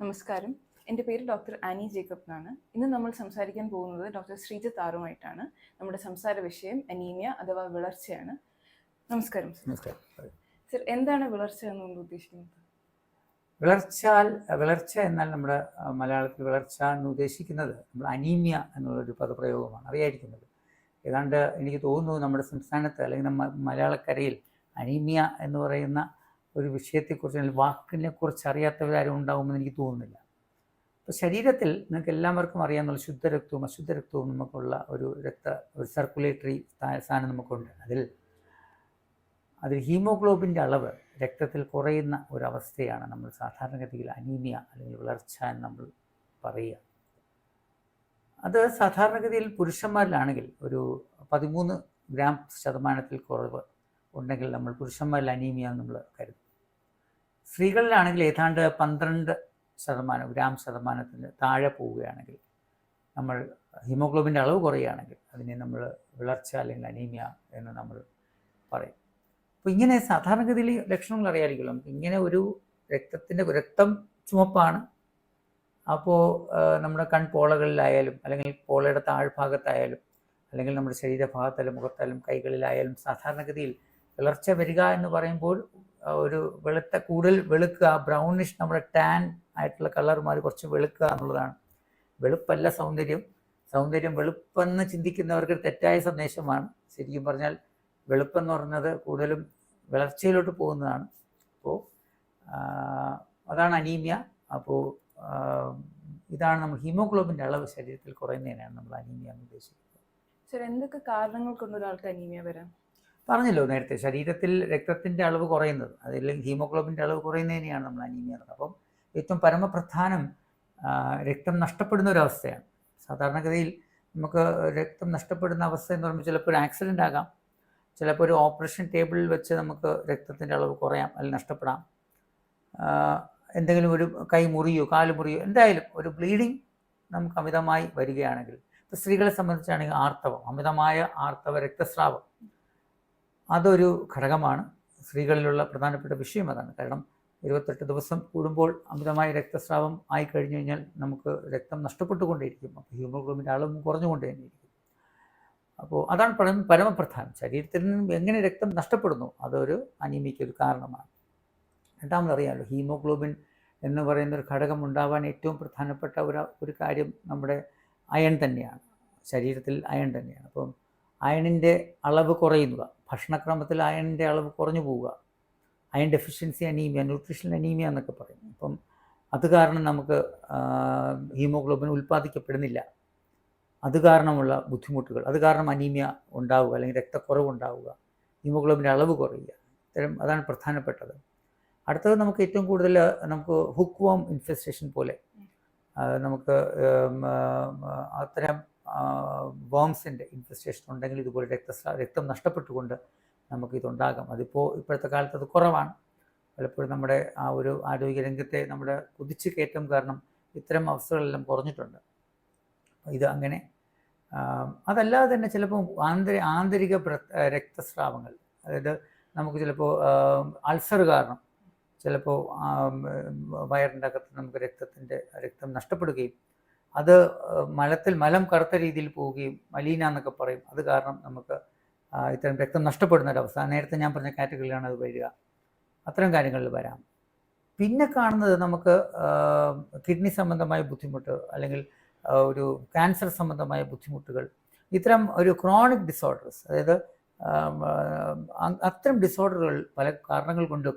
നമസ്കാരം. എന്റെ പേര് ഡോക്ടർ ആനി ജേക്കബ് എന്നാണ് ഇന്ന് നമ്മൾ സംസാരിക്കാൻ പോകുന്നത് ഡോക്ടർ ശ്രീജിത്ത് ആറുമായിട്ടാണ്. നമ്മുടെ സംസാര വിഷയം അനീമിയ അഥവാ വിളർച്ചയാണ്. നമസ്കാരം സർ. നമസ്കാരം. സർ എന്താണ് വിളർച്ച എന്നുകൊണ്ട് ഉദ്ദേശിക്കുന്നത്? വിളർച്ചാൽ വിളർച്ച എന്നാൽ നമ്മുടെ മലയാളത്തിൽ വിളർച്ച എന്ന് ഉദ്ദേശിക്കുന്നത് നമ്മൾ അനീമിയ എന്നുള്ളൊരു പദപ്രയോഗമാണ്. അറിയായിരിക്കുന്നത് ഏതാണ്ട് എനിക്ക് തോന്നുന്നു നമ്മുടെ സംസ്ഥാനത്ത് അല്ലെങ്കിൽ നമ്മ മലയാളക്കരയിൽ അനീമിയ എന്ന് പറയുന്ന ഒരു വിഷയത്തെക്കുറിച്ച് അല്ലെങ്കിൽ വാക്കിനെ കുറിച്ച് അറിയാത്തവരാരും ഉണ്ടാകുമെന്ന് എനിക്ക് തോന്നുന്നില്ല. അപ്പോൾ ശരീരത്തിൽ നിങ്ങൾക്ക് എല്ലാവർക്കും അറിയാമെന്നുള്ള ശുദ്ധരക്തവും അശുദ്ധരക്തവും നമുക്കുള്ള ഒരു രക്ത ഒരു സർക്കുലേറ്ററി സാധനം നമുക്കുണ്ട്. അതിൽ അതിൽ ഹീമോഗ്ലോബിന്റെ അളവ് രക്തത്തിൽ കുറയുന്ന ഒരവസ്ഥയാണ് നമ്മൾ സാധാരണഗതിയിൽ അനീമിയ അല്ലെങ്കിൽ വളർച്ച എന്ന് നമ്മൾ പറയുക. അത് സാധാരണഗതിയിൽ പുരുഷന്മാരിലാണെങ്കിൽ ഒരു പതിമൂന്ന് ഗ്രാം ശതമാനത്തിൽ കുറവ് ഉണ്ടെങ്കിൽ നമ്മൾ പുരുഷന്മാരിൽ അനീമിയ എന്ന് നമ്മൾ കരുതും. സ്ത്രീകളിലാണെങ്കിൽ ഏതാണ്ട് പന്ത്രണ്ട് ശതമാനം ഗ്രാം ശതമാനത്തിന് താഴെ പോവുകയാണെങ്കിൽ നമ്മൾ ഹീമോഗ്ലോബിന്റെ അളവ് കുറയുകയാണെങ്കിൽ അതിനെ നമ്മൾ വിളർച്ച അല്ലെങ്കിൽ അനീമിയ എന്ന് നമ്മൾ പറയും. അപ്പോൾ ഇങ്ങനെ സാധാരണഗതിയിൽ ലക്ഷണങ്ങൾ അറിയാമായിരിക്കുമല്ലോ നമുക്ക് ഇങ്ങനെ ഒരു രക്തത്തിന്റെ രക്തം ചുമപ്പാണ് അപ്പോൾ നമ്മുടെ കൺപോളകളിലായാലും അല്ലെങ്കിൽ പോളയുടെ താഴ്ഭാഗത്തായാലും അല്ലെങ്കിൽ നമ്മുടെ ശരീരഭാഗത്തായാലും മുഖത്തായാലും കൈകളിലായാലും സാധാരണഗതിയിൽ വിളർച്ച വരിക എന്ന് പറയുമ്പോൾ ഒരു വെളുത്ത കൂടുതൽ വെളുക്കുക ബ്രൗണിഷ് നമ്മുടെ ടാൻ ആയിട്ടുള്ള കളർ മാറി കുറച്ച് വെളുക്കുക എന്നുള്ളതാണ്. വെളുപ്പല്ല സൗന്ദര്യം. സൗന്ദര്യം വെളുപ്പെന്ന് ചിന്തിക്കുന്നവർക്ക് തെറ്റായ സന്ദേശമാണ്. ശരിക്കും പറഞ്ഞാൽ വെളുപ്പെന്ന് പറഞ്ഞത് കൂടുതലും വിളർച്ചയിലോട്ട് പോകുന്നതാണ്. അപ്പോൾ അതാണ് അനീമിയ. അപ്പോൾ ഇതാണ് നമ്മൾ ഹീമോഗ്ലോബിന്റെ അളവ് ശരീരത്തിൽ കുറയുന്നതിനാണ് നമ്മൾ അനീമിയ എന്ന് ഉദ്ദേശിക്കുന്നത്. സർ എന്തൊക്കെ കാരണങ്ങൾ കൊണ്ട് ഒരാൾക്ക് അനീമിയ വരാം? പറഞ്ഞല്ലോ നേരത്തെ ശരീരത്തിൽ രക്തത്തിന്റെ അളവ് കുറയുന്നത് അതിൽ ഹീമോഗ്ലോബിന്റെ അളവ് കുറയുന്നതിനെയാണ് നമ്മൾ അനീമിയ എന്ന് അപ്പം ഏറ്റവും പരമപ്രധാനം രക്തം നഷ്ടപ്പെടുന്ന ഒരു അവസ്ഥയാണ്. സാധാരണഗതിയിൽ നമുക്ക് രക്തം നഷ്ടപ്പെടുന്ന അവസ്ഥ എന്ന് പറയുമ്പോൾ ചിലപ്പോൾ ഒരു ആക്സിഡന്റ് ആകാം ചിലപ്പോൾ ഒരു ഓപ്പറേഷൻ ടേബിളിൽ വെച്ച് നമുക്ക് രക്തത്തിന്റെ അളവ് കുറയാം അല്ലെങ്കിൽ നഷ്ടപ്പെടാം. എന്തെങ്കിലും ഒരു കൈ മുറിയോ കാൽ മുറിയോ എന്തായാലും ഒരു ബ്ലീഡിങ് നമുക്ക് അമിതമായി വരികയാണെങ്കിൽ സ്ത്രീകളെ സംബന്ധിച്ചാണെങ്കിൽ ആർത്തവം അമിതമായ ആർത്തവ രക്തസ്രാവം അതൊരു ഘടകമാണ്. സ്ത്രീകളിലുള്ള പ്രധാനപ്പെട്ട വിഷയം അതാണ്. കാരണം ഇരുപത്തെട്ട് ദിവസം കൂടുമ്പോൾ അമിതമായ രക്തസ്രാവം ആയി കഴിഞ്ഞു കഴിഞ്ഞാൽ നമുക്ക് രക്തം നഷ്ടപ്പെട്ടുകൊണ്ടേയിരിക്കും. അപ്പോൾ ഹീമോഗ്ലോബിന്റെ അളവും കുറഞ്ഞുകൊണ്ടേയിരിക്കും. അപ്പോൾ അതാണ് പരമ പരമപ്രധാനം. ശരീരത്തിൽ നിന്നും എങ്ങനെ രക്തം നഷ്ടപ്പെടുന്നു അതൊരു അനീമിക്ക് കാരണമാണ്. രണ്ടാമത് അറിയാമല്ലോ ഹീമോഗ്ലോബിൻ എന്ന് പറയുന്ന ഒരു ഘടകം ഉണ്ടാവാൻ ഏറ്റവും പ്രധാനപ്പെട്ട ഒരു ഒരു കാര്യം നമ്മുടെ അയൺ തന്നെയാണ്. ശരീരത്തിൽ അയൺ തന്നെയാണ്. അപ്പം അയണിന്റെ അളവ് കുറയുക ഭക്ഷണക്രമത്തിൽ അയണിന്റെ അളവ് കുറഞ്ഞു പോവുക iron deficiency anaemia nutrition anaemia എന്നൊക്കെ പറയും. അപ്പം അത് കാരണം നമുക്ക് ഹീമോഗ്ലോബിൻ ഉൽപ്പാദിക്കപ്പെടുന്നില്ല. അത് കാരണമുള്ള ബുദ്ധിമുട്ടുകൾ അത് കാരണം അനീമിയ ഉണ്ടാവുക അല്ലെങ്കിൽ രക്തക്കുറവ് ഉണ്ടാവുക ഹീമോഗ്ലോബിന്റെ അളവ് കുറയുക. ഇത്തരം അതാണ് പ്രധാനപ്പെട്ടത്. അടുത്തത് നമുക്ക് ഏറ്റവും കൂടുതൽ നമുക്ക് ഹുക്ക് വോം ഇൻഫെസ്റ്റേഷൻ പോലെ. നമുക്ക് അത്തരം വോംസിന്റെ ഇൻഫെസ്റ്റേഷൻ ഉണ്ടെങ്കിൽ ഇതുപോലെ രക്ത രക്തം നഷ്ടപ്പെട്ടുകൊണ്ട് നമുക്കിതുണ്ടാകാം അതിപ്പോൾ ഇപ്പോഴത്തെ കാലത്ത് അത് കുറവാണ്. പലപ്പോഴും നമ്മുടെ ആ ഒരു ആരോഗ്യ രംഗത്തെ നമ്മുടെ കുതിച്ചു കയറ്റം കാരണം ഇത്തരം അവസ്ഥകളെല്ലാം കുറഞ്ഞിട്ടുണ്ട്. ഇത് അങ്ങനെ അതല്ലാതെ തന്നെ ചിലപ്പോൾ ആന്തരി ആന്തരിക രക്തസ്രാവങ്ങൾ അതായത് നമുക്ക് ചിലപ്പോൾ അൾസർ കാരണം ചിലപ്പോൾ വയറിന്റെ അകത്ത് നമുക്ക് രക്തത്തിന്റെ രക്തം നഷ്ടപ്പെടുകയും അത് മലത്തിൽ മലം കറുത്ത രീതിയിൽ പോവുകയും മലീന എന്നൊക്കെ പറയും. അത് കാരണം നമുക്ക് ഇത്തരം രക്തം നഷ്ടപ്പെടുന്ന ഒരവസ്ഥ നേരത്തെ ഞാൻ പറഞ്ഞ കാറ്റഗറിയിലാണ് അത് വരിക. അത്തരം കാര്യങ്ങളിൽ വരാം. പിന്നെ കാണുന്നത് നമുക്ക് കിഡ്നി സംബന്ധമായ ബുദ്ധിമുട്ട് അല്ലെങ്കിൽ ഒരു ക്യാൻസർ സംബന്ധമായ ബുദ്ധിമുട്ടുകൾ. ഇത്തരം ഒരു ക്രോണിക് ഡിസോർഡേഴ്സ് അതായത് അത്തരം ഡിസോർഡറുകൾ പല കാരണങ്ങൾ കൊണ്ടും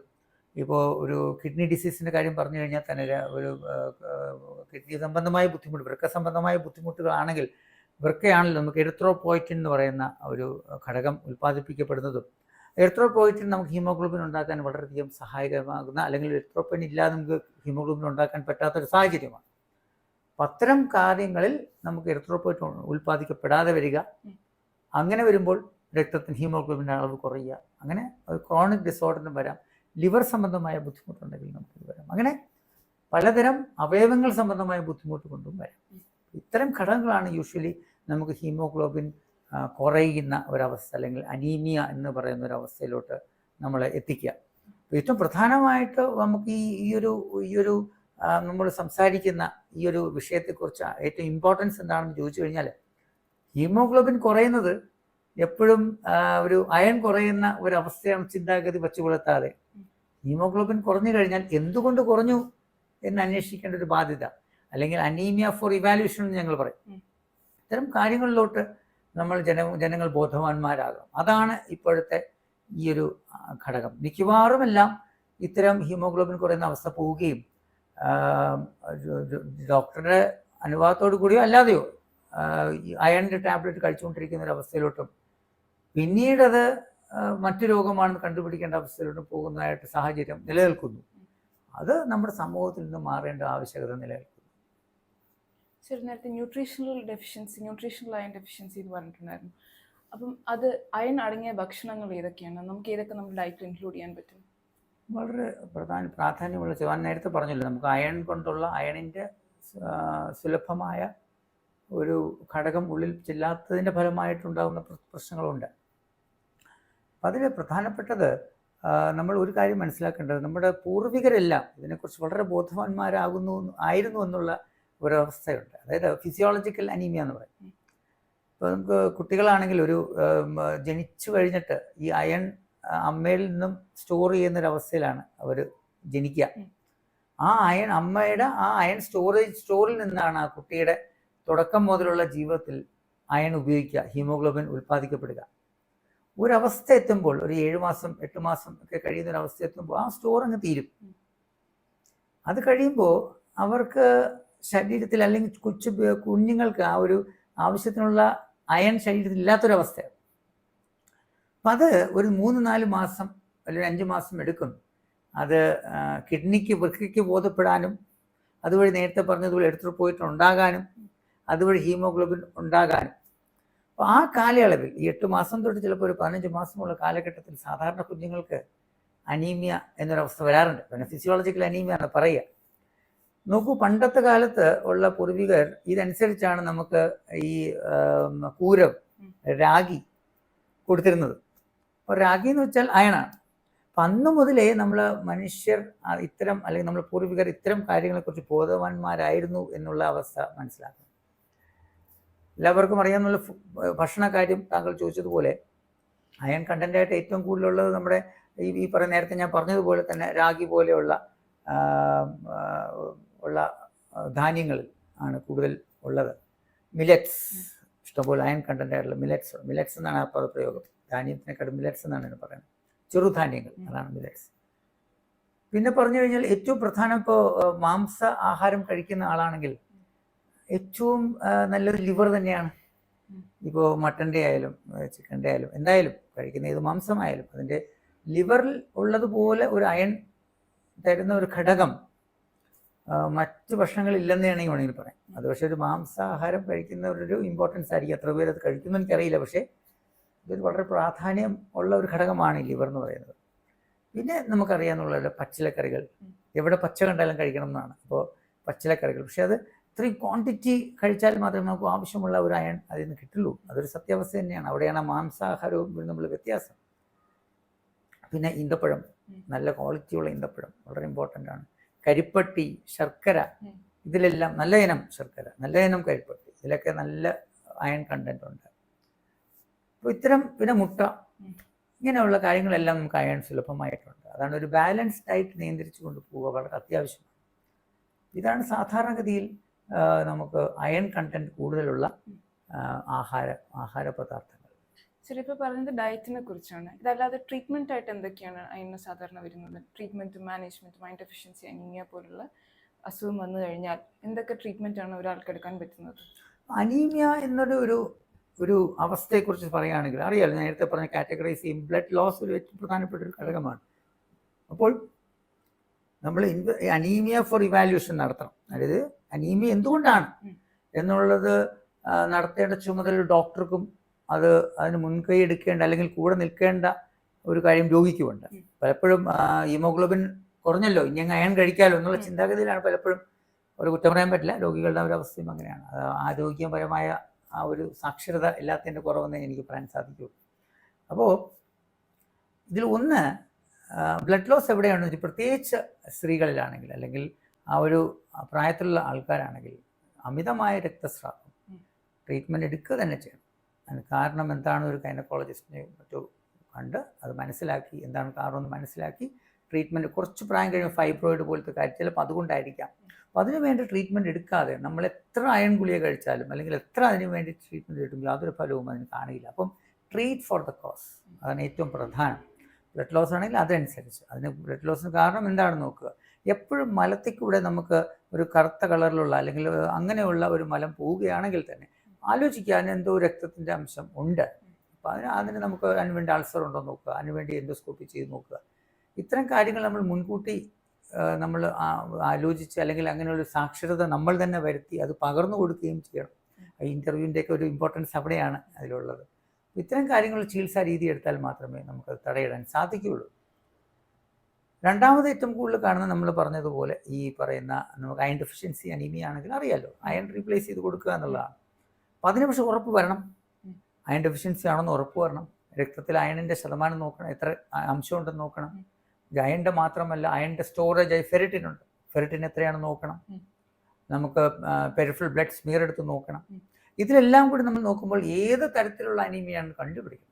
ഇപ്പോൾ ഒരു കിഡ്നി ഡിസീസിന്റെ കാര്യം പറഞ്ഞു കഴിഞ്ഞാൽ തന്നെ ഒരു കിഡ്നി സംബന്ധമായ ബുദ്ധിമുട്ട് വൃക്ക സംബന്ധമായ ബുദ്ധിമുട്ടുകളാണെങ്കിൽ വൃക്കയാണല്ലോ നമുക്ക് എറിത്രോപോയിറ്റിൻ എന്ന് പറയുന്ന ഒരു ഘടകം ഉൽപ്പാദിപ്പിക്കപ്പെടുന്നതും. എറിത്രോപോയിറ്റിൻ നമുക്ക് ഹീമോഗ്ലോബിൻ ഉണ്ടാക്കാൻ വളരെയധികം സഹായകമാകുന്ന അല്ലെങ്കിൽ എറിത്രോപ്പോയിൻ ഇല്ലാതെ നമുക്ക് ഹീമോഗ്ലോബിൻ ഉണ്ടാക്കാൻ പറ്റാത്തൊരു സാഹചര്യമാണ്. അപ്പം അത്തരം കാര്യങ്ങളിൽ നമുക്ക് എറിത്രോപോയിറ്റ് ഉൽപ്പാദിക്കപ്പെടാതെ വരിക. അങ്ങനെ വരുമ്പോൾ രക്തത്തിന് ഹീമോഗ്ലോബിന്റെ അളവ് കുറയുക. അങ്ങനെ ഒരു ക്രോണിക് ഡിസോർഡറിനും വരാം. ലിവർ സംബന്ധമായ ബുദ്ധിമുട്ടുണ്ടെങ്കിൽ നമുക്ക് വരാം. അങ്ങനെ പലതരം അവയവങ്ങൾ സംബന്ധമായ ബുദ്ധിമുട്ട് കൊണ്ടും വരാം. ഇത്തരം ഘടകങ്ങളാണ് യൂഷ്വലി നമുക്ക് ഹീമോഗ്ലോബിൻ കുറയുന്ന ഒരവസ്ഥ അല്ലെങ്കിൽ അനീമിയ എന്ന് പറയുന്ന ഒരു അവസ്ഥയിലോട്ട് നമ്മൾ എത്തിക്കുക ഏറ്റവും പ്രധാനമായിട്ട് നമുക്ക് ഈ ഈ ഒരു ഈ ഒരു നമ്മൾ സംസാരിക്കുന്ന ഈ ഒരു വിഷയത്തെക്കുറിച്ച് ഏറ്റവും ഇമ്പോർട്ടൻസ് എന്താണെന്ന് ചോദിച്ചു കഴിഞ്ഞാൽ ഹീമോഗ്ലോബിൻ കുറയുന്നത് എപ്പോഴും ഒരു അയൺ കുറയുന്ന ഒരു അവസ്ഥയാണ് ചിന്താഗതി വച്ചു പുലർത്താതെ ഹീമോഗ്ലോബിൻ കുറഞ്ഞു കഴിഞ്ഞാൽ എന്തുകൊണ്ട് കുറഞ്ഞു എന്ന് അന്വേഷിക്കേണ്ട ഒരു ബാധ്യത. അല്ലെങ്കിൽ അനീമിയ ഫോർ ഇവാലുവേഷൻ എന്ന് ഞങ്ങൾ പറയും. ഇത്തരം കാര്യങ്ങളിലോട്ട് നമ്മൾ ജന ജനങ്ങൾ ബോധവാന്മാരാകും അതാണ് ഇപ്പോഴത്തെ ഈ ഒരു ഘടകം. മിക്കവാറും എല്ലാം ഇത്തരം ഹീമോഗ്ലോബിൻ കുറയുന്ന അവസ്ഥ പോവുകയും ഡോക്ടറുടെ അനുവാദത്തോടു കൂടിയോ അല്ലാതെയോ അയണിന്റെ അയണിന്റെ ടാബ്ലറ്റ് കഴിച്ചുകൊണ്ടിരിക്കുന്ന ഒരു അവസ്ഥയിലോട്ടും പിന്നീട് അത് ആ, മറ്റു രോഗമാണെന്ന് കണ്ടുപിടിക്കേണ്ട അവസ്ഥയിലോട്ട് പോകുന്നതായിട്ട് സാഹചര്യം നിലനിൽക്കുന്നു. അത് നമ്മുടെ സമൂഹത്തിൽ നിന്ന് മാറേണ്ട ആവശ്യകത നിലനിൽക്കുന്നു. ശരി നേരത്തെ nutritional deficiency nutritional iron deficiency എന്ന് പറഞ്ഞിട്ടുണ്ടായിരുന്നു. അപ്പം അത് അയൺ അടങ്ങിയ ഭക്ഷണങ്ങൾ ഏതൊക്കെയാണ്? നമുക്ക് ഏതൊക്കെ നമ്മുടെ ഡയറ്റിൽ ഇൻക്ലൂഡ് ചെയ്യാൻ പറ്റും? വളരെ പ്രധാന പ്രാധാന്യമുള്ള ചോദ്യം നേരത്തെ പറഞ്ഞല്ലോ നമുക്ക് അയൺ കൊണ്ടുള്ള അയണിന്റെ സുലഭമായ ഒരു ഘടകം ഉള്ളിൽ ചെല്ലാത്തതിന്റെ ഫലമായിട്ടുണ്ടാകുന്ന പ്ര- പ്രശ്നങ്ങളുണ്ട്. അപ്പം അതിൽ പ്രധാനപ്പെട്ടത് നമ്മൾ ഒരു കാര്യം മനസ്സിലാക്കേണ്ടത് നമ്മുടെ പൂർവികരെല്ലാം ഇതിനെക്കുറിച്ച് വളരെ ബോധവാന്മാരാകുന്നു ആയിരുന്നു എന്നുള്ള ഒരവസ്ഥയുണ്ട്. അതായത് ഫിസിയോളജിക്കൽ അനീമിയ എന്ന് പറയും. ഇപ്പോൾ നമുക്ക് കുട്ടികളാണെങ്കിൽ ഒരു ജനിച്ചു കഴിഞ്ഞിട്ട് ഈ അയൺ അമ്മയിൽ നിന്നും സ്റ്റോർ ചെയ്യുന്നൊരവസ്ഥയിലാണ് അവർ ജനിക്കുക. ആ അയൺ അമ്മയുടെ ആ അയൺ സ്റ്റോറേജ് സ്റ്റോറിൽ നിന്നാണ് ആ കുട്ടിയുടെ തുടക്കം മുതലുള്ള ജീവിതത്തിൽ അയൺ ഉപയോഗിക്കുക ഹീമോഗ്ലോബിൻ ഉൽപ്പാദിക്കപ്പെടുക. ഒരവസ്ഥ എത്തുമ്പോൾ ഒരു ഏഴ് മാസം എട്ട് മാസം ഒക്കെ കഴിയുന്ന ഒരു അവസ്ഥ എത്തുമ്പോൾ ആ സ്റ്റോർ അങ്ങ് തീരും. അത് കഴിയുമ്പോൾ അവർക്ക് ശരീരത്തിൽ അല്ലെങ്കിൽ കൊച്ചു കുഞ്ഞുങ്ങൾക്ക് ആ ഒരു ആവശ്യത്തിനുള്ള അയൺ ശരീരത്തിൽ ഇല്ലാത്തൊരവസ്ഥയാണ്. അപ്പം അത് ഒരു മൂന്ന് നാല് മാസം അല്ലെങ്കിൽ അഞ്ച് മാസം എടുക്കും. അത് കിഡ്നിക്ക് വൃക്കയ്ക്ക് ബോധപ്പെടാനും അതുവഴി നേരത്തെ പറഞ്ഞതുപോലെ എടുത്തിട്ട് പോയിട്ട് ഉണ്ടാകാനും അതുവഴി ഹീമോഗ്ലോബിൻ ഉണ്ടാകാനും അപ്പോൾ ആ കാലയളവിൽ ഈ എട്ട് മാസം തൊട്ട് ചിലപ്പോൾ ഒരു പതിനഞ്ച് മാസമുള്ള കാലഘട്ടത്തിൽ സാധാരണ കുഞ്ഞുങ്ങൾക്ക് അനീമിയ എന്നൊരവസ്ഥ വരാറുണ്ട്. പിന്നെ ഫിസിയോളജിക്കൽ അനീമിയ എന്ന് പറയുക. നോക്കൂ പണ്ടത്തെ കാലത്ത് ഉള്ള പൂർവികർ ഇതനുസരിച്ചാണ് നമുക്ക് ഈ കൂരം. രാഗി കൊടുത്തിരുന്നത്. അപ്പോൾ രാഗി എന്ന് വെച്ചാൽ അയണാണ്. അപ്പം അന്ന് മുതലേ നമ്മൾ മനുഷ്യർ ഇത്തരം അല്ലെങ്കിൽ നമ്മൾ പൂർവികർ ഇത്തരം കാര്യങ്ങളെക്കുറിച്ച് ബോധവാന്മാരായിരുന്നു എന്നുള്ള അവസ്ഥ മനസ്സിലാക്കുന്നു. എല്ലാവർക്കും അറിയാവുന്ന ഭക്ഷണ കാര്യം താങ്കൾ ചോദിച്ചതുപോലെ അയൺ കണ്ടന്റായിട്ട് ഏറ്റവും കൂടുതലുള്ളത് നമ്മുടെ ഈ ഈ പറയുന്ന നേരത്തെ ഞാൻ പറഞ്ഞതുപോലെ തന്നെ രാഗി പോലെയുള്ള ഉള്ള ധാന്യങ്ങളിൽ ആണ് കൂടുതൽ ഉള്ളത്. മിലറ്റ്സ് ഇഷ്ടംപോലെ അയൺ കണ്ടന്റ് ആയിട്ടുള്ള മിലറ്റ്സ് മിലറ്റ്സ് എന്നാണ് ആ പദപ്രയോഗം ധാന്യത്തിനെക്കാളും മിലറ്റ്സ് എന്നാണ് ഇതിന് പറയുന്നത്. ചെറുധാന്യങ്ങൾ അതാണ് മിലറ്റ്സ് പിന്നെ പറഞ്ഞു കഴിഞ്ഞാൽ ഏറ്റവും പ്രധാനം ഇപ്പോൾ മാംസ ആഹാരം കഴിക്കുന്ന ആളാണെങ്കിൽ ഏറ്റവും നല്ലൊരു ലിവർ തന്നെയാണ്. ഇപ്പോൾ മട്ടന്റെ ആയാലും ചിക്കന്റെ ആയാലും എന്തായാലും കഴിക്കുന്ന ഏത് മാംസമായാലും അതിന്റെ ലിവറിൽ ഉള്ളതുപോലെ ഒരു അയൺ തരുന്ന ഒരു ഘടകം മറ്റു ഇല്ലെന്ന് വേണമെങ്കിൽ വേണമെങ്കിൽ പറയാം അത് പക്ഷേ ഒരു മാംസാഹാരം കഴിക്കുന്നവരൊരു ഇമ്പോർട്ടൻസ് ആയിരിക്കും. എത്ര പേര് അത് കഴിക്കുന്നു എനിക്കറിയില്ല. പക്ഷേ ഇതൊരു വളരെ പ്രാധാന്യം ഉള്ള ഒരു ഘടകമാണ് ഈ ലിവർ എന്ന് പറയുന്നത്. പിന്നെ നമുക്കറിയാമെന്നുള്ളത് പച്ചിലക്കറികൾ. എവിടെ പച്ച കണ്ടാലും കഴിക്കണം എന്നാണ്. അപ്പോൾ പച്ചിലക്കറികൾ. പക്ഷേ അത് ഇത്രയും ക്വാണ്ടിറ്റി കഴിച്ചാൽ മാത്രമേ നമുക്ക് ആവശ്യമുള്ള ഒരു അയൺ അതിൽ നിന്ന് കിട്ടുള്ളൂ. അതൊരു സത്യാവസ്ഥ തന്നെയാണ്. അവിടെയാണ് മാംസാഹാരവും നമ്മൾ വ്യത്യാസം. പിന്നെ ഈന്തപ്പഴം. നല്ല ക്വാളിറ്റിയുള്ള ഈന്തപ്പഴം. വളരെ ഇമ്പോർട്ടന്റ് ആണ്. കരിപ്പട്ടി ശർക്കര. ഇതിലെല്ലാം നല്ല ഇനം ശർക്കര നല്ല ഇനം കരിപ്പട്ടി. ഇതിലൊക്കെ നല്ല അയൺ കണ്ടന്റ് ഉണ്ട്. അപ്പോൾ ഇത്തരം പിന്നെ മുട്ട ഇങ്ങനെയുള്ള കാര്യങ്ങളെല്ലാം നമുക്ക് അയൺ സുലഭമായിട്ടുണ്ട്. അതാണ് ഒരു ബാലൻസ്ഡ് ഡയറ്റ് നിയന്ത്രിച്ചു കൊണ്ട് പോവുക വളരെ അത്യാവശ്യമാണ്. ഇതാണ് സാധാരണഗതിയിൽ നമുക്ക് അയൺ കണ്ടന്റ് കൂടുതലുള്ള ആഹാര ആഹാര പദാർത്ഥങ്ങൾ. ചിലപ്പോൾ പറഞ്ഞത് ഡയറ്റിനെ കുറിച്ചാണ്. ഇതല്ലാതെ ട്രീറ്റ്മെന്റ് ആയിട്ട് എന്തൊക്കെയാണ് അതിന് സാധാരണ വരുന്നത്? Treatment management mind efficiency anaemia പോലുള്ള അസുഖം വന്നു കഴിഞ്ഞാൽ എന്തൊക്കെ ട്രീറ്റ്മെന്റ് ആണ് ഒരാൾക്ക് എടുക്കാൻ പറ്റുന്നത്? അനീമിയ എന്നൊരു ഒരു ഒരു അവസ്ഥയെക്കുറിച്ച് പറയുകയാണെങ്കിൽ അറിയാലോ നേരത്തെ പറഞ്ഞ കാറ്റഗറൈസ് ചെയ്യും ബ്ലഡ് ലോസ് ഒരു ഏറ്റവും പ്രധാനപ്പെട്ട ഒരു ഘടകമാണ്. അപ്പോൾ നമ്മൾ അനീമിയ ഫോർ ഇവാലുവേഷൻ നടത്തണം. അതായത് അനീമിയ എന്തുകൊണ്ടാണ് എന്നുള്ളത് നടത്തേണ്ട ചുമതല ഡോക്ടർക്കും അത് അതിന് മുൻകൈ എടുക്കേണ്ട അല്ലെങ്കിൽ കൂടെ നിൽക്കേണ്ട ഒരു കാര്യം രോഗിക്കുമുണ്ട്. പലപ്പോഴും ഹീമോഗ്ലോബിൻ കുറഞ്ഞല്ലോ ഇനി അങ്ങ് അയൺ കഴിക്കാമല്ലോ എന്നുള്ള. ചിന്താഗതിയിലാണ് പലപ്പോഴും ഒരു കുറ്റം പറയാൻ പറ്റില്ല. രോഗികളുടെ ഒരു അവസ്ഥയും അങ്ങനെയാണ്. അത് ആരോഗ്യപരമായ ആ ഒരു സാക്ഷരത ഇല്ലാത്തതിന്റെ കുറവെന്നേ എനിക്ക് പറയാൻ സാധിക്കുള്ളൂ അപ്പോൾ ഇതിൽ ഒന്ന് ബ്ലഡ് ലോസ് എവിടെയാണെന്ന് വെച്ചാൽ പ്രത്യേകിച്ച് സ്ത്രീകളിലാണെങ്കിൽ അല്ലെങ്കിൽ ആ ഒരു പ്രായത്തിലുള്ള ആൾക്കാരാണെങ്കിൽ അമിതമായ രക്തസ്രാവം. ട്രീറ്റ്മെന്റ് എടുക്കുക തന്നെ ചെയ്യണം. അതിന് കാരണം എന്താണ് ഒരു ഗൈനക്കോളജിസ്റ്റിനെ മറ്റു കണ്ട് അത് മനസ്സിലാക്കി എന്താണ് കാരണം എന്ന് മനസ്സിലാക്കി ട്രീറ്റ്മെന്റ് കുറച്ച് പ്രായം കഴിയുമ്പോൾ ഫൈബ്രോയിഡ് പോലത്തെ കാര്യം ചിലപ്പോൾ അതുകൊണ്ടായിരിക്കാം. അപ്പോൾ അതിന് വേണ്ടി ട്രീറ്റ്മെന്റ് എടുക്കാതെ നമ്മൾ എത്ര അയൺ ഗുളിക കഴിച്ചാലും അല്ലെങ്കിൽ എത്ര അതിന് വേണ്ടി ട്രീറ്റ്മെന്റ് കിട്ടും യാതൊരു ഫലവും അതിന് കാണില്ല. അപ്പം ട്രീറ്റ് ഫോർ ദ കോസ് അതാണ് ഏറ്റവും പ്രധാനം. ബ്ലഡ് ലോസ് ആണെങ്കിൽ അതനുസരിച്ച്. അതിന് ബ്ലഡ് ലോസിന് കാരണം എന്താണെന്ന് നോക്കുക. എപ്പോഴും മലത്തിൽ കൂടെ നമുക്ക് ഒരു കറുത്ത കളറിലുള്ള അല്ലെങ്കിൽ അങ്ങനെയുള്ള ഒരു മലം പോവുകയാണെങ്കിൽ തന്നെ ആലോചിക്കാൻ എന്തോ രക്തത്തിന്റെ അംശം ഉണ്ട്. അപ്പോൾ അതിന് അതിന് നമുക്ക് അതിന് വേണ്ടി അൾസർ ഉണ്ടോ നോക്കുക. അതിന് വേണ്ടി എൻഡോസ്കോപ്പി ചെയ്ത് നോക്കുക. ഇത്തരം കാര്യങ്ങൾ നമ്മൾ മുൻകൂട്ടി നമ്മൾ ആലോചിച്ച് അല്ലെങ്കിൽ അങ്ങനെയുള്ള സാക്ഷരത നമ്മൾ തന്നെ വരുത്തി അത് പകർന്നു കൊടുക്കുകയും ചെയ്യണം. ഇന്റർവ്യൂവിന്റെയൊക്കെ ഒരു ഇമ്പോർട്ടൻസ് അവിടെയാണ് അതിലുള്ളത്. ഇത്തരം കാര്യങ്ങൾ ചികിത്സാ രീതി എടുത്താൽ മാത്രമേ നമുക്കത് തടയിടാൻ സാധിക്കുകയുള്ളൂ. രണ്ടാമത് ഏറ്റവും കൂടുതൽ കാണുന്ന നമ്മൾ പറഞ്ഞതുപോലെ ഈ പറയുന്ന നമുക്ക് അയൺ ഡെഫിഷ്യൻസി അനീമിയ ആണെങ്കിൽ അറിയാലോ. അയൺ റീപ്ലേസ് ചെയ്ത് കൊടുക്കുക എന്നുള്ളതാണ്. അപ്പം അതിന് പക്ഷെ ഉറപ്പ് വരണം. അയൺ ഡെഫിഷ്യൻസി ആണെന്ന് ഉറപ്പ് വരണം. രക്തത്തിൽ അയണിന്റെ ശതമാനം നോക്കണം. എത്ര അംശം ഉണ്ടെന്ന് നോക്കണം. അയണിന്റെ മാത്രമല്ല അയണിന്റെ സ്റ്റോറേജ് ആയി ഫെറിറ്റിൻ ഉണ്ട്. ഫെറിറ്റിൻ എത്രയാണെന്ന് നോക്കണം. നമുക്ക് പെരിഫറൽ ബ്ലഡ് സ്മിയർ എടുത്ത് നോക്കണം. ഇതിലെല്ലാം കൂടി നമ്മൾ നോക്കുമ്പോൾ ഏത് തരത്തിലുള്ള അനീമിയാണ് കണ്ടുപിടിക്കുന്നത്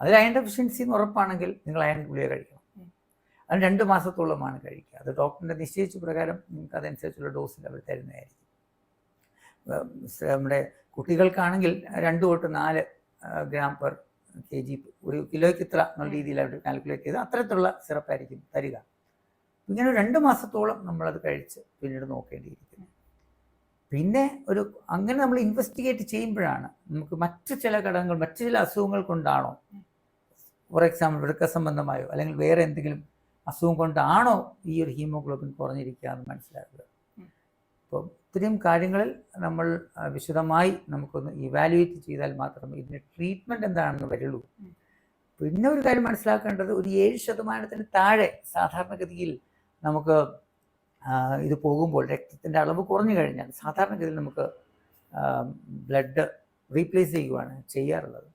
അതിൽ അയൺ ഡെഫിഷ്യൻസി എന്ന് ഉറപ്പാണെങ്കിൽ നിങ്ങൾ അയൺ ഗുളിക കഴിക്കണം. ഉം. അത് രണ്ട് മാസത്തോളമാണ് കഴിക്കുക. അത് ഡോക്ടറിന്റെ നിശ്ചയിച്ച പ്രകാരം നിങ്ങൾക്ക് അതനുസരിച്ചുള്ള ഡോസിൽ അവർ തരുന്നതായിരിക്കും. നമ്മുടെ കുട്ടികൾക്കാണെങ്കിൽ രണ്ട് തൊട്ട് നാല് ഗ്രാം പെർ കെ ജി ഒരു കിലോയ്ക്ക് ഇത്ര എന്നുള്ള രീതിയിൽ അവർ കാൽക്കുലേറ്റ് ചെയ്ത് അത്തരത്തിലുള്ള സിറപ്പായിരിക്കും തരിക. ഇങ്ങനെ രണ്ട് മാസത്തോളം നമ്മളത് കഴിച്ച് പിന്നീട് നോക്കേണ്ടിയിരിക്കുന്നു. പിന്നെ ഒരു അങ്ങനെ നമ്മൾ ഇൻവെസ്റ്റിഗേറ്റ് ചെയ്യുമ്പോഴാണ് നമുക്ക് മറ്റ് ചില ഘടകങ്ങൾ മറ്റു ചില അസുഖങ്ങൾ കൊണ്ടാണോ ഫോർ എക്സാമ്പിൾ വൃക്ക സംബന്ധമായോ അല്ലെങ്കിൽ വേറെ എന്തെങ്കിലും അസുഖം കൊണ്ടാണോ ഈ ഒരു ഹീമോഗ്ലോബിൻ കുറഞ്ഞിരിക്കുക എന്ന് മനസ്സിലാക്കുക. അപ്പോൾ ഇത്രയും കാര്യങ്ങളിൽ നമ്മൾ വിശദമായി നമുക്കൊന്ന് ഇവാലുവേറ്റ് ചെയ്താൽ മാത്രമേ ഇതിന്റെ ട്രീറ്റ്മെന്റ് എന്താണെന്ന് വരുള്ളൂ. പിന്നെ ഒരു കാര്യം മനസ്സിലാക്കേണ്ടത് ഒരു ഏഴ് ശതമാനത്തിന് താഴെ സാധാരണഗതിയിൽ നമുക്ക് ഇത് പോകുമ്പോൾ രക്തത്തിന്റെ അളവ് കുറഞ്ഞു കഴിഞ്ഞാൽ സാധാരണഗതിയിൽ നമുക്ക് ബ്ലഡ് റീപ്ലേസ് ചെയ്യുകയാണ് ചെയ്യാറുള്ളത്.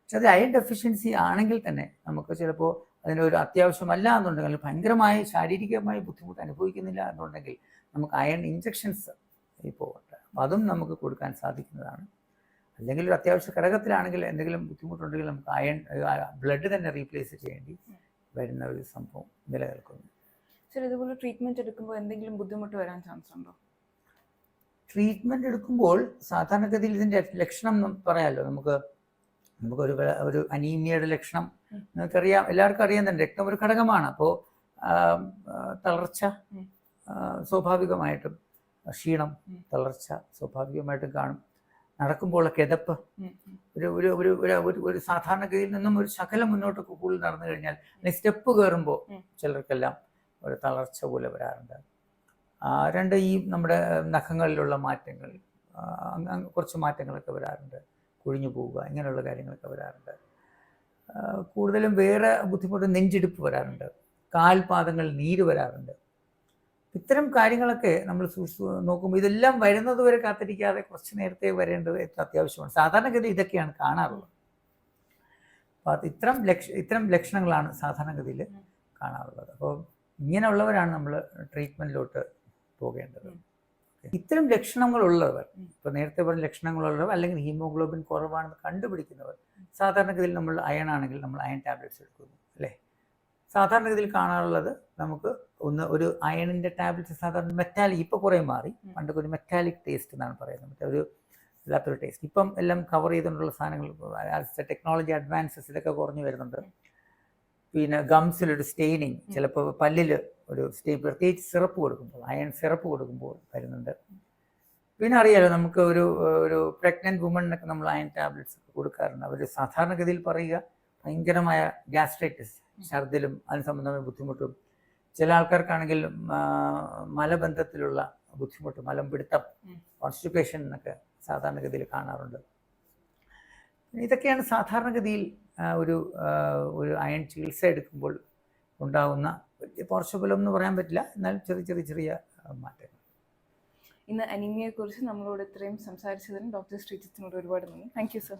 പക്ഷെ അത് അയൺ ഡെഫിഷ്യൻസി ആണെങ്കിൽ തന്നെ നമുക്ക് ചിലപ്പോൾ അതിനൊരു അത്യാവശ്യമല്ല എന്നുണ്ടെങ്കിൽ ഭയങ്കരമായ ശാരീരികമായ ബുദ്ധിമുട്ട് അനുഭവിക്കുന്നില്ല എന്നുണ്ടെങ്കിൽ നമുക്ക് അയൺ ഇഞ്ചക്ഷൻസ് ഇപ്പോൾ ഉണ്ട്. അതും നമുക്ക് കൊടുക്കാൻ സാധിക്കുന്നതാണ്. അല്ലെങ്കിൽ ഒരു അത്യാവശ്യ ഘടകത്തിലാണെങ്കിൽ എന്തെങ്കിലും ബുദ്ധിമുട്ടുണ്ടെങ്കിൽ നമുക്ക് അയൺ ബ്ലഡ് തന്നെ റീപ്ലേസ് ചെയ്യേണ്ടി വരുന്ന ഒരു സംഭവം നിലനിൽക്കുന്നു. ഇതുപോലെ ട്രീറ്റ്മെന്റ് എടുക്കുമ്പോൾ എന്തെങ്കിലും ബുദ്ധിമുട്ട് വരാൻ ചാൻസ് ഉണ്ടോ? ട്രീറ്റ്മെന്റ് എടുക്കുമ്പോൾ സാധാരണഗതിയിൽ ഇതിന്റെ ലക്ഷണം പറയാമല്ലോ. നമുക്ക് നമുക്കൊരു ഒരു അനീമിയയുടെ ലക്ഷണം. നിങ്ങൾക്കറിയാം എല്ലാവർക്കും അറിയാൻ തന്നെ രക്തം ഒരു ഘടകമാണ് അപ്പോൾ തളർച്ച. സ്വാഭാവികമായിട്ടും ക്ഷീണം തളർച്ച സ്വാഭാവികമായിട്ടും കാണും നടക്കുമ്പോൾ കിതപ്പ്. ഒരു ഒരു ഒരു ഒരു ഒരു സാധാരണഗതിയിൽ നിന്നും ഒരു ശകലം മുന്നോട്ട് കൂടുതൽ നടന്നു കഴിഞ്ഞാൽ അല്ലെങ്കിൽ സ്റ്റെപ്പ് കയറുമ്പോൾ ചിലർക്കെല്ലാം ഒരു തളർച്ച പോലെ വരാറുണ്ട് രണ്ട് ഈ നമ്മുടെ നഖങ്ങളിലുള്ള മാറ്റങ്ങൾ കുറച്ച് മാറ്റങ്ങളൊക്കെ വരാറുണ്ട് കുഴിഞ്ഞു പോവുക ഇങ്ങനെയുള്ള കാര്യങ്ങളൊക്കെ വരാറുണ്ട്. കൂടുതലും വേറെ ബുദ്ധിമുട്ട് നെഞ്ചിടിപ്പ് വരാറുണ്ട് കാൽപാദങ്ങൾ നീര് വരാറുണ്ട്. ഇത്തരം കാര്യങ്ങളൊക്കെ നമ്മൾ സൂക്ഷിച്ച് നോക്കുമ്പോൾ ഇതെല്ലാം വരുന്നത് വരെ കാത്തിരിക്കാതെ കുറച്ച് നേരത്തെ വരേണ്ടത് ഏറ്റവും അത്യാവശ്യമാണ്. സാധാരണഗതി ഇതൊക്കെയാണ് കാണാറുള്ളത്. അപ്പോൾ അത് ഇത്തരം ലക്ഷ ഇത്തരം ലക്ഷണങ്ങളാണ് സാധാരണഗതിയിൽ കാണാറുള്ളത്. അപ്പോൾ ഇങ്ങനെയുള്ളവരാണ് നമ്മൾ ട്രീറ്റ്മെന്റിലോട്ട് പോകേണ്ടത്. ഇത്തരം ലക്ഷണങ്ങളുള്ളവർ ഇപ്പൊ ഇപ്പോൾ നേരത്തെ പറഞ്ഞ ലക്ഷണങ്ങളുള്ളവർ അല്ലെങ്കിൽ ഹീമോഗ്ലോബിൻ കുറവാണെന്ന് കണ്ടുപിടിക്കുന്നവർ സാധാരണഗതിയിൽ നമ്മൾ അയൺ ആണെങ്കിൽ നമ്മൾ അയൺ ടാബ്ലറ്റ്സ് എടുക്കുന്നു അല്ലേ? സാധാരണഗതിയിൽ കാണാറുള്ളത് നമുക്ക് ഒന്ന് ഒരു അയണിന്റെ ടാബ്ലറ്റ്സ് സാധാരണ മെറ്റാലിക് ഇപ്പോൾ കുറേ മാറി. പണ്ടൊക്കെ ഒരു മെറ്റാലിക് ടേസ്റ്റ് എന്നാണ് പറയുന്നത് മറ്റേ ഒരു ഇല്ലാത്തൊരു ടേസ്റ്റ്. ഇപ്പം എല്ലാം കവർ ചെയ്തുകൊണ്ടുള്ള സാധനങ്ങൾ ടെക്നോളജി അഡ്വാൻസസ് ഇതൊക്കെ കുറഞ്ഞു വരുന്നുണ്ട്. പിന്നെ ഗംസിലൊരു സ്റ്റെയിനിങ് ചിലപ്പോൾ പല്ലിൽ ഒരു സ്റ്റേ പ്രത്യേകിച്ച് സിറപ്പ് കൊടുക്കുമ്പോൾ അയൺ സിറപ്പ് കൊടുക്കുമ്പോൾ വരുന്നുണ്ട്. പിന്നെ അറിയാലോ നമുക്ക് ഒരു ഒരു പ്രഗ്നന്റ് വുമണിനൊക്കെ നമ്മൾ അയൺ ടാബ്ലറ്റ്സ് കൊടുക്കാറുണ്ട്. അവർ സാധാരണഗതിയിൽ പറയുക ഭയങ്കരമായ ഗ്യാസ്ട്രൈറ്റിസ് ഛർദിലും അതിന് സംബന്ധമായ ബുദ്ധിമുട്ടും. ചില ആൾക്കാർക്കാണെങ്കിൽ മലബന്ധത്തിലുള്ള ബുദ്ധിമുട്ട് മലം പിടുത്തം കോൺസ്റ്റിപ്പേഷൻ എന്നൊക്കെ സാധാരണഗതിയിൽ കാണാറുണ്ട്. ഇതൊക്കെയാണ് സാധാരണഗതിയിൽ ഒരു ഒരു അയൺ ചികിത്സ എടുക്കുമ്പോൾ ഉണ്ടാകുന്ന വലിയ പാർശ്വഫലം എന്ന് പറയാൻ പറ്റില്ല. എന്നാൽ ചെറിയ ചെറിയ ചെറിയ മാറ്റങ്ങൾ. ഇന്ന് അനീമിയെക്കുറിച്ച് നമ്മളോട് ഇത്രയും സംസാരിച്ചതിന് ഡോക്ടർ ശ്രീജിത്തിനോട് ഒരുപാട് നന്ദി. Thank you sir